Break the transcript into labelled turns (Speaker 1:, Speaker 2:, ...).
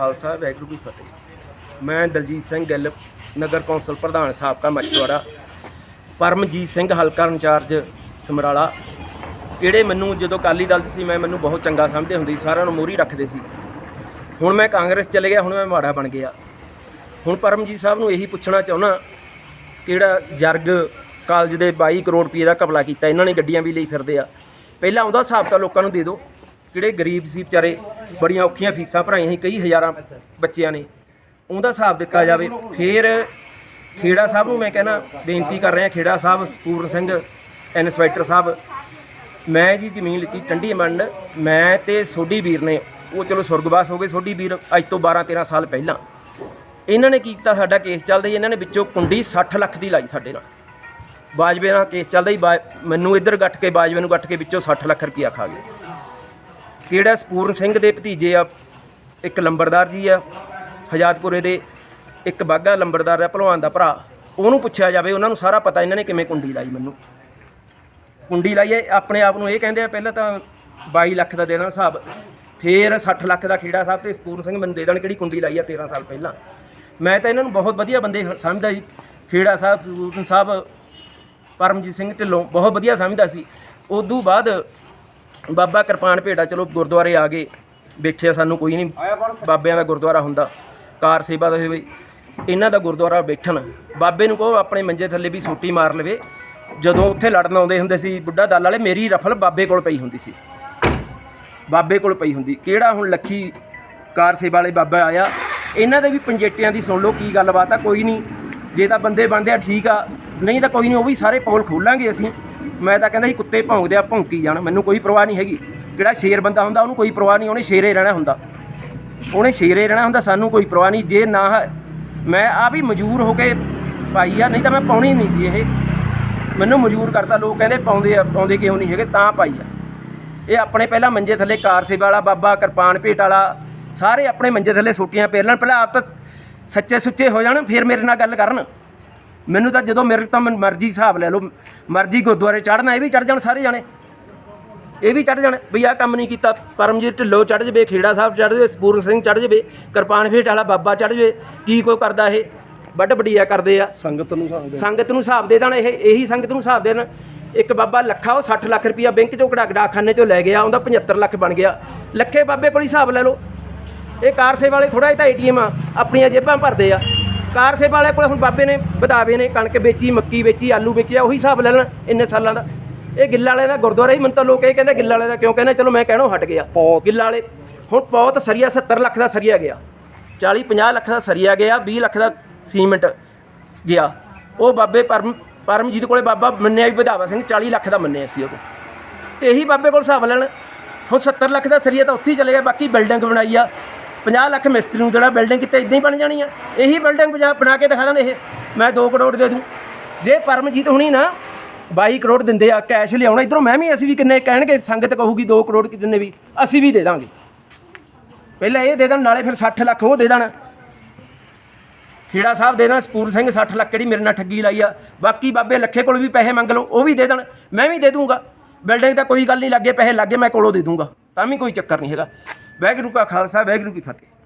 Speaker 1: ਖਾਲਸਾ, ਵਾਹਿਗੁਰੂ ਜੀ ਕੀ ਫਤਿਹ। ਮੈਂ ਦਲਜੀਤ ਸਿੰਘ ਗਿੱਲ, ਨਗਰ ਕੌਂਸਲ ਪ੍ਰਧਾਨ, ਸਾਬਕਾ ਮੱਛਵਾੜਾ। ਪਰਮਜੀਤ ਸਿੰਘ ਹਲਕਾ ਇੰਚਾਰਜ, ਸਮਰਾਲਾ। ਕਿਹੜੇ ਮੈਨੂੰ ਜਦੋਂ ਅਕਾਲੀ ਦਲ ਸੀ, ਮੈਂ ਮੈਨੂੰ ਬਹੁਤ ਚੰਗਾ ਸਮਝਦੇ ਹੁੰਦੇ ਸੀ, ਸਾਰਿਆਂ ਨੂੰ ਮੋਰੀ ਰੱਖਦੇ ਸੀ। ਹੁਣ ਮੈਂ ਕਾਂਗਰਸ ਚਲੇ ਗਿਆ, ਹੁਣ ਮੈਂ ਮਾੜਾ ਬਣ ਗਿਆ। ਹੁਣ ਪਰਮਜੀਤ ਸਾਹਿਬ ਨੂੰ ਇਹੀ ਪੁੱਛਣਾ ਚਾਹੁੰਦਾ ਕਿਹੜਾ ਜਰਗ ਕਾਲਜ ਦੇ 22 ਕਰੋੜ ਰੁਪਏ ਦਾ ਘਪਲਾ ਕੀਤਾ, ਇਹਨਾਂ ਨੇ ਗੱਡੀਆਂ ਵੀ ਲਈ ਫਿਰਦੇ ਆ। ਪਹਿਲਾਂ ਉਹਦਾ ਹਿਸਾਬ ਤਾਂ ਲੋਕਾਂ ਨੂੰ ਦੇ ਦਿਓ। ਕਿਹੜੇ ਗਰੀਬ ਸੀ ਵਿਚਾਰੇ, ਬੜੀਆਂ ਔਖੀਆਂ ਫੀਸਾਂ ਭਰਾਈਆਂ ਸੀ, ਕਈ ਹਜ਼ਾਰਾਂ ਬੱਚਿਆਂ ਨੇ। ਉਹਦਾ ਹਿਸਾਬ ਦਿੱਤਾ ਜਾਵੇ, ਫਿਰ ਖੇੜਾ ਸਾਹਿਬ ਨੂੰ ਮੈਂ ਕਹਿਣਾ ਬੇਨਤੀ ਕਰ ਰਿਹਾ ਖੇੜਾ ਸਾਹਿਬ ਪੂਰਨ ਸਿੰਘ ਇਨਸਪੈਕਟਰ ਸਾਹਿਬ, ਮੈਂ ਜੀ ਜ਼ਮੀਨ ਲਿੱਤੀ ਟੰਡੀ ਮੰਡ, ਮੈਂ ਤੇ ਸੋਢੀ ਵੀਰ ਨੇ, ਉਹ ਚਲੋ ਸੁਰਗਵਾਸ ਹੋ ਗਏ ਸੋਢੀ ਵੀਰ, ਅੱਜ ਤੋਂ 12 13 ਸਾਲ ਪਹਿਲਾਂ। ਇਹਨਾਂ ਨੇ ਕੀ ਕੀਤਾ, ਸਾਡਾ ਕੇਸ ਚੱਲਦਾ ਜੀ, ਇਹਨਾਂ ਨੇ ਵਿੱਚੋਂ ਕੁੰਡੀ 60 ਲੱਖ ਦੀ ਲਾਈ ਸਾਡੇ ਨਾਲ। ਬਾਜਵੇ ਨਾਲ ਕੇਸ ਚੱਲਦਾ ਜੀ, ਬਾ- ਮੈਨੂੰ ਇੱਧਰ ਗੱਠ ਕੇ, ਬਾਜਵੇ ਨੂੰ ਗੱਠ ਕੇ ਵਿੱਚੋਂ 60 ਲੱਖ ਰੁਪਇਆ ਖਾ ਗਏ ਕਿਹੜਾ ਸਪੂਰਨ ਸਿੰਘ ਦੇ ਭਤੀਜੇ ਆ? ਇੱਕ ਲੰਬੜਦਾਰ ਜੀ ਆ, ਹਜਾਤਪੁਰੇ ਦੇ ਇੱਕ ਬਾਗਾ ਲੰਬੜਦਾਰ ਦਾ ਭਲਵਾਨ ਦਾ ਭਰਾ। ਉਹਨੂੰ ਪੁੱਛਿਆ ਜਾਵੇ, ਉਹਨਾਂ ਨੂੰ ਸਾਰਾ ਪਤਾ ਇਹਨਾਂ ਨੇ ਕਿਵੇਂ ਕੁੰਡੀ ਲਾਈ ਮੈਨੂੰ। ਕੁੰਡੀ ਲਾਈ ਹੈ ਆਪਣੇ ਆਪ ਨੂੰ ਇਹ ਕਹਿੰਦੇ ਆ, ਪਹਿਲਾਂ ਤਾਂ 22 ਲੱਖ ਦਾ ਦੇਣਾ ਹਿਸਾਬ, ਫੇਰ 60 ਲੱਖ ਦਾ ਖੇੜਾ ਸਾਹਿਬ ਤੇ ਸਪੂਰਨ ਸਿੰਘ ਮੈਨੂੰ ਦੇ ਦੇਣ ਕਿਹੜੀ ਕੁੰਡੀ ਲਾਈ ਆ 13 ਸਾਲ ਪਹਿਲਾਂ। ਮੈਂ ਤਾਂ ਇਹਨਾਂ ਨੂੰ ਬਹੁਤ ਵਧੀਆ ਬੰਦੇ ਸਮਝਦਾ ਜੀ। ਖੇੜਾ ਸਾਹਿਬ ਸਪੂਰਨ ਸਾਹਿਬ, ਪਰਮਜੀਤ ਸਿੰਘ ਢਿੱਲੋਂ ਬਹੁਤ ਵਧੀਆ ਸਮਝਦਾ ਸੀ। ਉਦੋਂ ਬਾਅਦ ਬਾਬਾ ਕਿਰਪਾਨ ਭੇਟਾ ਚਲੋ ਗੁਰਦੁਆਰੇ ਆ ਗਏ। ਬੈਠਿਆ ਸਾਨੂੰ ਕੋਈ ਨਹੀਂ ਬਾਬਿਆਂ ਦਾ ਗੁਰਦੁਆਰਾ ਹੁੰਦਾ। ਕਾਰ ਸੇਵਾ ਦਾ ਹੋਵੇ ਇਹਨਾਂ ਦਾ ਗੁਰਦੁਆਰਾ ਬੈਠਣ। ਬਾਬੇ ਨੂੰ ਕਹੋ ਆਪਣੇ ਮੰਜੇ ਥੱਲੇ ਵੀ ਸੋਟੀ ਮਾਰ ਲਵੇ। ਜਦੋਂ ਉੱਥੇ ਲੜਨ ਆਉਂਦੇ ਹੁੰਦੇ ਸੀ, ਬੁੱਢਾ ਦਲ ਵਾਲੇ, ਮੇਰੀ ਰਫਲ ਬਾਬੇ ਕੋਲ ਪਈ ਹੁੰਦੀ ਸੀ। ਬਾਬੇ ਕੋਲ ਪਈ ਹੁੰਦੀ। ਕਿਹੜਾ ਹੁਣ ਲੱਖੀ ਕਾਰ ਸੇਵਾ ਵਾਲੇ ਬਾਬਾ ਆਇਆ? ਇਹਨਾਂ ਦੇ ਵੀ ਪੰਜੇਟਿਆਂ ਦੀ ਸੁਣ ਲਓ ਕੀ ਗੱਲਬਾਤ ਆ, ਕੋਈ ਨਹੀਂ ਜੇ ਤਾਂ ਬੰਦੇ ਬਣਦੇ ਆ, ਠੀਕ ਆ। ਨਹੀਂ ਤਾਂ ਕੋਈ ਨਹੀਂ ਉਹ ਵੀ ਸਾਰੇ ਪੌਲ ਖੋਲਾਂਗੇ ਅਸੀਂ। ਮੈਂ ਤਾਂ ਕਹਿੰਦਾ ਸੀ ਕੁੱਤੇ ਭੌਂਕਦੇ ਆ, ਭੌਂਕੀ ਜਾਣ। ਮੈਨੂੰ ਕੋਈ ਪਰਵਾਹ ਨਹੀਂ ਹੈਗੀ। ਕਿਹੜਾ ਸ਼ੇਰ ਬੰਦਾ ਹੁੰਦਾ, ਉਹਨੂੰ ਕੋਈ ਪਰਵਾਹ ਨਹੀਂ, ਉਹਨੇ ਸ਼ੇਰੇ ਰਹਿਣਾ ਹੁੰਦਾ। ਉਹਨੇ ਸ਼ੇਰੇ ਰਹਿਣਾ ਹੁੰਦਾ, ਸਾਨੂੰ ਕੋਈ ਪਰਵਾਹ ਨਹੀਂ। ਜੇ ਨਾ ਮੈਂ ਆ ਵੀ ਮਜਬੂਰ ਹੋ ਕੇ ਪਾਈ ਆ, ਨਹੀਂ ਤਾਂ ਮੈਂ ਪਾਉਣੀ ਨਹੀਂ ਸੀ ਇਹ। ਮੈਨੂੰ ਮਜਬੂਰ ਕਰਤਾ, ਲੋਕ ਕਹਿੰਦੇ ਪਾਉਂਦੇ ਆ, ਪਾਉਂਦੇ ਕਿਉਂ ਨਹੀਂ ਹੈਗੇ? ਤਾਂ ਪਾਈ ਆ। ਇਹ ਆਪਣੇ ਪਹਿਲਾਂ ਮੰਜੇ ਥੱਲੇ ਕਾਰ ਸੇਵਾ ਵਾਲਾ, ਬਾਬਾ ਕਿਰਪਾਨ ਭੇਟ ਵਾਲਾ, ਸਾਰੇ ਆਪਣੇ ਮੰਜੇ ਥੱਲੇ ਸੋਟੀਆਂ ਪੇਰ ਲੈਣ। ਪਹਿਲਾਂ ਆਪ ਤਾਂ ਸੱਚੇ ਸੁੱਚੇ ਹੋ ਜਾਣ, ਫਿਰ ਮੇਰੇ ਨਾਲ ਗੱਲ ਕਰਨ। ਮੈਨੂੰ ਤਾਂ ਜਦੋਂ ਮੇਰੇ ਤਾਂ ਮਰਜ਼ੀ ਹਿਸਾਬ ਲੈ ਲਓ ਮਰਜ਼ੀ ਗੁਰਦੁਆਰੇ ਚੜ੍ਹਨਾ ਇਹ ਵੀ ਚੜ ਜਾਣ ਸਾਰੇ ਜਾਣੇ। ਇਹ ਵੀ ਚੜ ਜਾਣ ਵੀ ਆਹ ਕੰਮ ਨਹੀਂ ਕੀਤਾ। ਪਰਮਜੀਤ ਢਿੱਲੋਂ ਚੜ ਜਵੇ ਖੇੜਾ ਸਾਹਿਬ ਚੜ ਜਵੇ ਸਪੂਰਨ ਸਿੰਘ ਚੜ ਜਵੇ ਕਿਰਪਾਨ ਭੇਟ ਵਾਲਾ ਬਾਬਾ ਚੜ ਜਵੇ। ਕੀ ਕੋਈ ਕਰਦਾ ਇਹ? ਵੱਡ ਵਡੀਆ ਕਰਦੇ ਆ।
Speaker 2: ਸੰਗਤ ਨੂੰ ਹਿਸਾਬ ਦੇ
Speaker 1: ਸੰਗਤ ਨੂੰ ਹਿਸਾਬ ਦੇ ਦੇਣ ਇਹ ਇਹੀ ਸੰਗਤ ਨੂੰ ਹਿਸਾਬ ਦੇਣ। ਇੱਕ ਬਾਬਾ ਲੱਖਾ ਉਹ 60 ਲੱਖ ਰੁਪਇਆ ਬੈਂਕ ਚੋਂ ਕਢਾ ਕਢਾ ਖਾਨੇ ਚੋਂ ਲੈ ਗਿਆ ਉਹਦਾ 75 ਲੱਖ ਬਣ ਗਿਆ। ਲੱਖੇ ਬਾਬੇ ਕੋਲ ਹੀ ਹਿਸਾਬ ਲੈ ਲਓ। ਇਹ ਕਾਰ ਸੇਵਾ ਵਾਲੇ ਥੋੜਾ ਜਿਹਾ ਤਾਂ ਏਟੀਐਮ ਆ ਆਪਣੀਆਂ ਜੇਬਾਂ ਭਰਦੇ ਆ। ਕਾਰ ਸੇਵਾ ਵਾਲੇ ਕੋਲ ਹੁਣ ਬਾਬੇ ਨੇ ਵਧਾਵੇ ਨੇ ਕਣਕ ਵੇਚੀ ਮੱਕੀ ਵੇਚੀ ਆਲੂ ਵੇਚਿਆ ਉਹੀ ਹਿਸਾਬ ਲੈ ਲੈਣ ਇੰਨੇ ਸਾਲਾਂ ਦਾ। ਇਹ ਗਿੱਲਾ ਵਾਲੇ ਦਾ ਗੁਰਦੁਆਰਾ ਹੀ ਮੈਨੂੰ ਤਾਂ ਲੋਕ ਇਹ ਕਹਿੰਦੇ ਗਿੱਲਾ ਵਾਲੇ ਦਾ ਕਿਉਂ ਕਹਿੰਦੇ ਚਲੋ ਮੈਂ ਕਹਿਣੋਂ ਹਟ ਗਿਆ। ਗਿੱਲਾ ਵਾਲੇ ਹੁਣ ਬਹੁਤ ਸਰੀਆ 70 ਲੱਖ ਦਾ ਸਰੀਆ ਗਿਆ। 40 50 ਲੱਖ ਦਾ ਸਰੀਆ ਗਿਆ 20 ਲੱਖ ਦਾ ਸੀਮੈਂਟ ਗਿਆ। ਉਹ ਬਾਬੇ ਪਰਮ ਪਰਮਜੀਤ ਕੋਲੇ ਬਾਬਾ ਮੰਨਿਆ ਵੀ ਵਧਾਵਾ ਸਿੰਘ 40 ਲੱਖ ਦਾ ਮੰਨਿਆ ਸੀ ਉਹ ਇਹੀ ਬਾਬੇ ਕੋਲ ਹਿਸਾਬ ਲੈਣ ਹੁਣ 70 ਲੱਖ ਦਾ ਸਰੀਆ ਤਾਂ ਉੱਥੇ ਹੀ ਚਲੇ ਗਿਆ ਬਾਕੀ ਬਿਲਡਿੰਗ ਬਣਾਈ ਆ। 50 ਲੱਖ ਮਿਸਤਰੀ ਨੂੰ ਜਿਹੜਾ ਬਿਲਡਿੰਗ ਕਿਤੇ ਇਦਾਂ ਹੀ ਬਣ ਜਾਣੀ ਆ। ਇਹੀ ਬਿਲਡਿੰਗ ਬਣਾ ਬਣਾ ਕੇ ਦਿਖਾ ਦੇਣ ਇਹ। ਮੈਂ 2 ਕਰੋੜ ਦੇ ਦੂੰ। ਜੇ ਪਰਮਜੀਤ ਹੁਣੀ ਨਾ 22 ਕਰੋੜ ਦਿੰਦੇ ਆ ਕੈਸ਼ ਲਿਆਉਣਾ, ਇਧਰੋਂ ਮੈਂ ਵੀ ਅਸੀਂ ਵੀ ਕਿੰਨੇ ਕਹਿਣਗੇ, ਸੰਗਤ ਕਹੂਗੀ 2 ਕਰੋੜ ਕਿੰਨੇ ਵੀ, ਅਸੀਂ ਵੀ ਦੇ ਦਾਂਗੇ। ਪਹਿਲਾਂ ਇਹ ਦੇ ਦੇਣ, ਨਾਲੇ ਫਿਰ 60 ਲੱਖ ਉਹ ਦੇ ਦੇਣ। ਖੇੜਾ ਸਾਹਿਬ ਦੇ ਦੇਣ, ਸਪੂਰ ਸਿੰਘ 60 ਲੱਖ ਕਿਹੜੀ ਮੇਰੇ ਨਾਲ ਠੱਗੀ ਲਾਈ ਆ। ਬਾਕੀ ਬਾਬੇ ਲੱਖੇ ਕੋਲ ਵੀ ਪੈਸੇ ਮੰਗ ਲਓ, ਉਹ ਵੀ ਦੇ ਦੇਣ। ਮੈਂ ਵੀ ਦੇ ਦੂੰਗਾ। ਬਿਲਡਿੰਗ ਦਾ ਕੋਈ ਗੱਲ ਨਹੀਂ, ਲੱਗੇ ਪੈਸੇ ਲੱਗੇ, ਮੈਂ ਕੋਲੋਂ ਦੇ ਦੂੰਗਾ। ਤਾਂ ਵੀ ਕੋਈ ਚੱਕਰ ਨਹੀਂ ਹੈਗਾ। ਵਾਹਿਗੁਰੂ ਕਾ ਖਾਲਸਾ ਵਾਹਿਗੁਰੂ ਕੀ ਫਤਿਹ।